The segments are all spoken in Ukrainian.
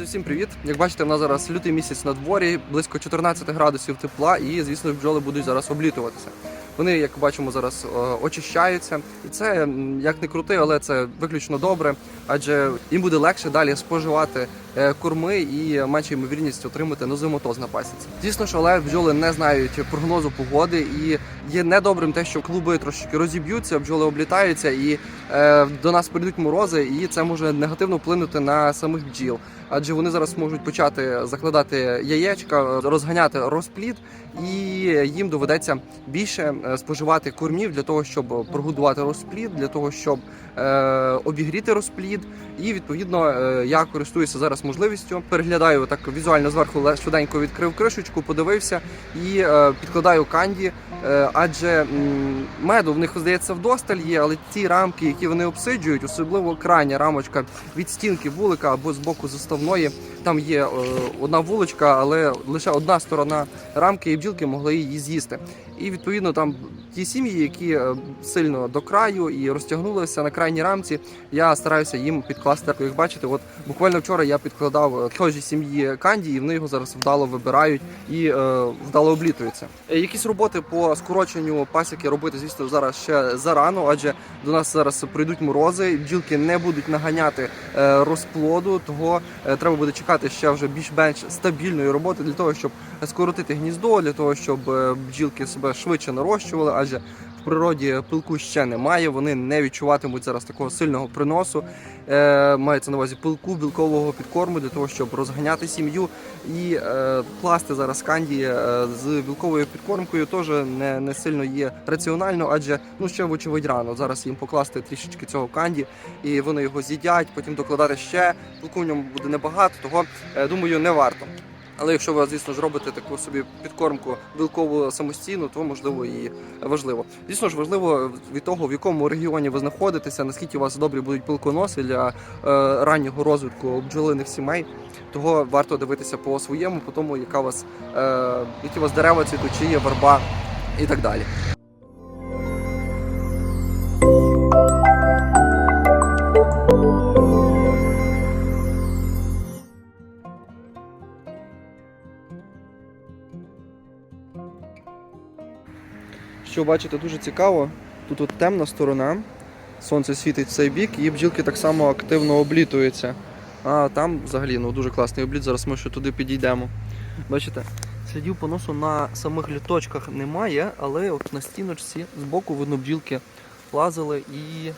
Друзі, всім привіт! Як бачите, в нас зараз лютий місяць на дворі, близько 14 градусів тепла, і звісно, бджоли будуть зараз облітуватися. Вони, як бачимо, зараз е, очищаються, і це як не крути, але це виключно добре, адже їм буде легше далі споживати е, корми і менша ймовірність отримати нозематоз на пасіці. Звісно ж, але бджоли не знають прогнозу погоди, і є недобрим те, що клуби трошки розіб'ються, бджоли облітаються, і е, до нас прийдуть морози, і це може негативно вплинути на самих бджіл. Адже вони зараз можуть почати закладати яєчка, розганяти розплід, і їм доведеться більше е, споживати кормів для того, щоб прогодувати розплід, для того, щоб е, обігріти розплід. І відповідно е, я користуюся зараз можливістю. Переглядаю так візуально зверху швиденько відкрив кришечку, подивився і е, підкладаю канді. Е, адже меду в них здається вдосталь є, але ті рамки, які вони обсиджують, особливо крайня рамочка від стінки вулика або з боку заставної, там є е, одна вуличка, але лише одна сторона рамки, і бджілки могли її з'їсти. І відповідно там ті сім'ї, які е, сильно до краю і розтягнулися на крайній рамці, я стараюся їм підкласти. Як бачите, от буквально вчора я підкладав е, сім'ї канді, і вони його зараз вдало вибирають і е, вдало облітуються. Е, Якісь роботи по скороченню пасіки робити, звісно, зараз ще зарано, адже до нас зараз прийдуть морози, бджілки не будуть наганяти розплоду, того треба буде чекати ще вже більш-менш стабільної роботи для того, щоб скоротити гніздо, для того, щоб бджілки себе швидше нарощували, адже в природі пилку ще немає, вони не відчуватимуть зараз такого сильного приносу. Е, мається на увазі пилку білкового підкорму для того, щоб розганяти сім'ю і е, класти зараз канді е, з білковою підкормкою теж не, не сильно є раціонально, адже ну ще вочевидь рано. Зараз їм покласти трішечки цього канді, і вони його з'їдять, потім докладати ще. Пилку в ньому буде небагато, того е, думаю, не варто. Але якщо ви, звісно ж, робите таку собі підкормку білкову самостійно, то можливо і важливо. Звісно ж, важливо від того, в якому регіоні ви знаходитеся, наскільки у вас добрі будуть пилконоси для е, раннього розвитку бджолиних сімей. Того варто дивитися по своєму, по тому, яка у вас, е, які у вас дерева цвітуть, чи є верба і так далі. Що бачите, дуже цікаво. Тут от темна сторона, сонце світить в цей бік, і бджілки так само активно облітуються. А там взагалі ну, дуже класний обліт. Зараз ми ще туди підійдемо. Бачите, слідів поносу на самих літочках немає, але от на стіночці збоку видно бджілки лазили і,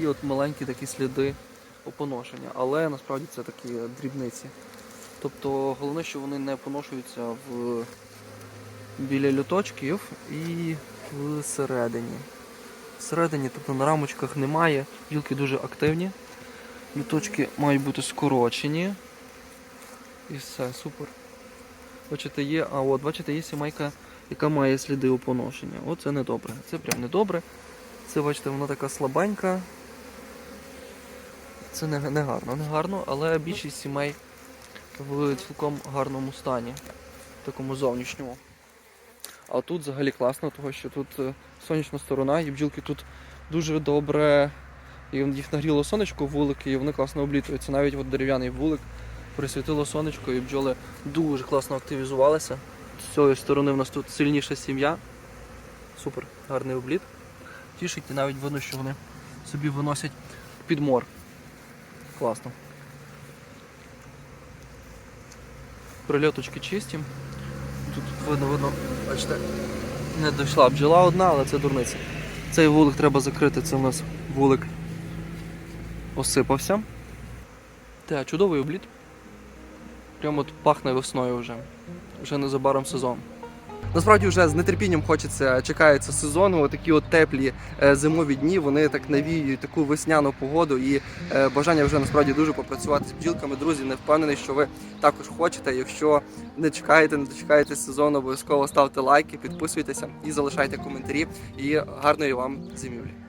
і от маленькі такі сліди опоношення. Але насправді це такі дрібниці. Тобто головне, що вони не поношуються в біля люточків і всередині. Всередині, тобто на рамочках немає. Гілки дуже активні. Люточки мають бути скорочені. І все, супер. Бачите, є, а от, бачите, є сімейка, яка має сліди опоношення. Оце не добре. Це прям не добре. Це, бачите, вона така слабенька. Це не, не гарно, не гарно, але більшість сімей в цілком гарному стані, такому зовнішньому. А тут взагалі класно, тому що тут е, сонячна сторона, і бджілки тут дуже добре. І їх нагріло сонечко вулики, і вони класно облітуються. Навіть от дерев'яний вулик присвітило сонечко, і бджоли дуже класно активізувалися. З цієї сторони в нас тут сильніша сім'я. Супер, гарний обліт. Тішить, і навіть видно, що вони собі виносять підмор. Класно. Прильоточки чисті. Тут видно, видно, бачите, не дійшла бджола одна, але це дурниця. Цей вулик треба закрити, це у нас вулик осипався. Та, чудовий обліт. Прямо от пахне весною вже. Вже незабаром сезон. Насправді вже з нетерпінням хочеться, чекається сезону. Такі от теплі е, зимові дні, вони так навіюють таку весняну погоду і е, бажання вже насправді дуже попрацювати з бджілками. Друзі, не впевнений, що ви також хочете. Якщо не чекаєте, не дочекаєте сезону, обов'язково ставте лайки, підписуйтеся і залишайте коментарі. І гарної вам зимівлі.